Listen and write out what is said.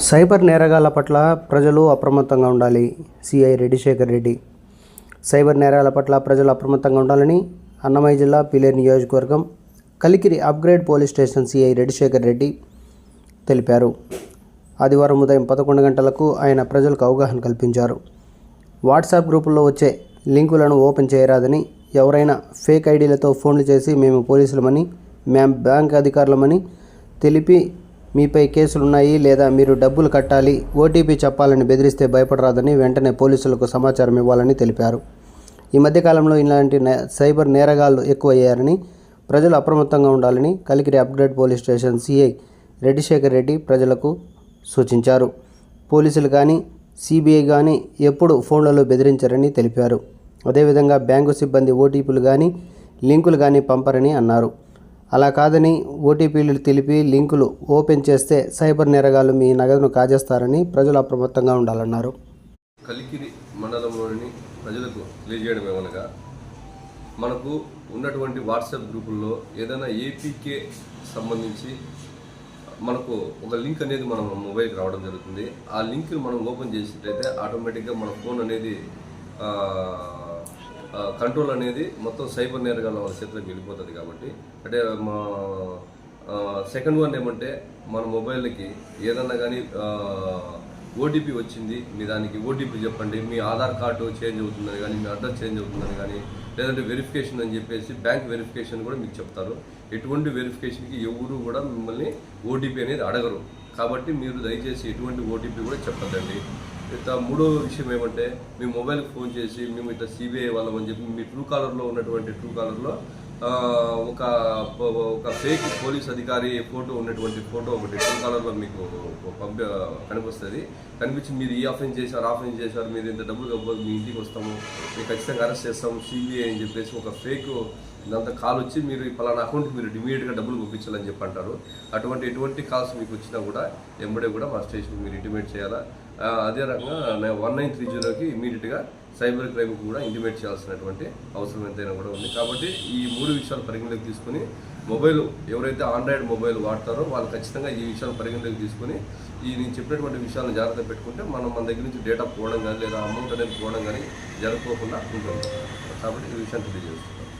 Cyber నేరగాళ్ళ పట్ల ప్రజలు అప్రమత్తంగా ఉండాలి. సిఐ రెడ్డిశేఖర్ రెడ్డి. సైబర్ నేరాల పట్ల ప్రజలు అప్రమత్తంగా ఉండాలని అన్నమయ్య జిల్లా పిలేరు నియోజకవర్గం Kalikiri upgrade police station CI Reddishekhar Reddy తెలిపారు. ఆదివారం ఉదయం పదకొండు గంటలకు ఆయన ప్రజలకు అవగాహన కల్పించారు. వాట్సాప్ గ్రూపుల్లో వచ్చే లింకులను ఓపెన్ చేయరాదని ఎవరైనా ఫేక్ ఐడీలతో ఫోన్లు చేసి మేము పోలీసులమని మేము బ్యాంక్ అధికారులమని తెలిపి మీపై కేసులున్నాయి లేదా మీరు డబ్బులు కట్టాలి ఓటీపీ చెప్పాలని బెదిరిస్తే భయపడరాదని వెంటనే పోలీసులకు సమాచారం ఇవ్వాలని తెలిపారు. ఈ మధ్యకాలంలో ఇలాంటి సైబర్ నేరగాళ్ళు ఎక్కువయ్యారని ప్రజలు అప్రమత్తంగా ఉండాలని Kalikiri upgrade police station CI Reddishekhar Reddy ప్రజలకు సూచించారు. పోలీసులు కానీ సిబిఐ కానీ ఎప్పుడు ఫోన్లలో బెదిరించారని తెలిపారు. అదేవిధంగా బ్యాంకు సిబ్బంది ఓటీపీలు కానీ లింకులు కానీ పంపరని అన్నారు. అలా కాదని ఓటీపీలు తెలిపి లింకులు ఓపెన్ చేస్తే సైబర్ నేరగాళ్ళు మీ నగదును కాజేస్తారని ప్రజలు అప్రమత్తంగా ఉండాలన్నారు. కలికిరి మండలంలోని ప్రజలకు తెలియజేయడం ఏమనగా మనకు ఉన్నటువంటి వాట్సాప్ గ్రూపుల్లో ఏదైనా ఏపీకే సంబంధించి మనకు ఒక లింక్ అనేది మన మొబైల్కి రావడం జరుగుతుంది. ఆ లింక్ మనం ఓపెన్ చేసినట్లయితే ఆటోమేటిక్గా మన ఫోన్ అనేది కంట్రోల్ అనేది మొత్తం సైబర్ నేరగాల వాళ్ళ చేతిలోకి వెళ్ళిపోతుంది కాబట్టి. అంటే మా సెకండ్ వన్ ఏమంటే మన మొబైల్కి ఏదన్నా కానీ ఓటీపీ వచ్చింది మీ దానికి ఓటీపీ చెప్పండి మీ ఆధార్ కార్డు చేంజ్ అవుతుందని కానీ మీ అడ్రస్ చేంజ్ అవుతుందని కానీ లేదంటే వెరిఫికేషన్ అని చెప్పేసి బ్యాంక్ వెరిఫికేషన్ కూడా మీకు చెప్తారు. ఎటువంటి వెరిఫికేషన్కి ఎవరు కూడా మిమ్మల్ని ఓటీపీ అనేది అడగరు. కాబట్టి మీరు దయచేసి ఎటువంటి ఓటీపీ కూడా చెప్పదండి ఇట్లా మూడో విషయం ఏమంటే మీ మొబైల్కి ఫోన్ చేసి మేము ఇట్లా సిబిఐ వాళ్ళం అని చెప్పి మీ ట్రూ కాలర్లో ఉన్నటువంటి ట్రూ కాలర్లో ఒక ఒక ఫేక్ పోలీస్ అధికారి ఫోటో ఉన్నటువంటి ఫోటో ఒకటి ట్రూ కాలర్లో మీకు పంప కనిపిస్తుంది. కనిపించి మీరు ఈ ఆఫెన్స్ చేశారు ఆఫెన్స్ చేశారు మీరు ఇంత డబ్బులు కప్పదు మీ ఇంటికి వస్తాము మీరు ఖచ్చితంగా అరెస్ట్ చేస్తాము సిబిఐ అని చెప్పేసి ఒక ఫేక్ ఇదంతా కాల్ వచ్చి మీరు పలానా అకౌంట్కి మీరు ఇమీడియట్గా డబ్బులు పంపించాలని చెప్పి అంటారు. అటువంటి ఎటువంటి కాల్స్ మీకు వచ్చినా కూడా ఎంబడే కూడా మా స్టేషన్కి మీరు ఇంటిమేట్ చేయాలా? అదే రకంగా వన్ నైన్ త్రీ జీరోకి ఇమీడియట్గా సైబర్ క్రైమ్ కూడా ఇంటిమేట్ చేయాల్సినటువంటి అవసరం ఎంతైనా కూడా ఉంది. కాబట్టి ఈ మూడు విషయాలు పరిగణలోకి తీసుకుని మొబైల్ ఎవరైతే ఆండ్రాయిడ్ మొబైల్ వాడతారో వాళ్ళు ఖచ్చితంగా ఈ విషయాలు పరిగణలోకి తీసుకుని ఈ నేను చెప్పినటువంటి విషయాలను జాగ్రత్త పెట్టుకుంటే మనం మన దగ్గర నుంచి డేటా పోవడం కానీ లేదా అమౌంట్ అనేది పోవడం కానీ జరగకోకుండా ఉంటుంది. కాబట్టి ఈ విషయాన్ని తెలియజేస్తున్నాం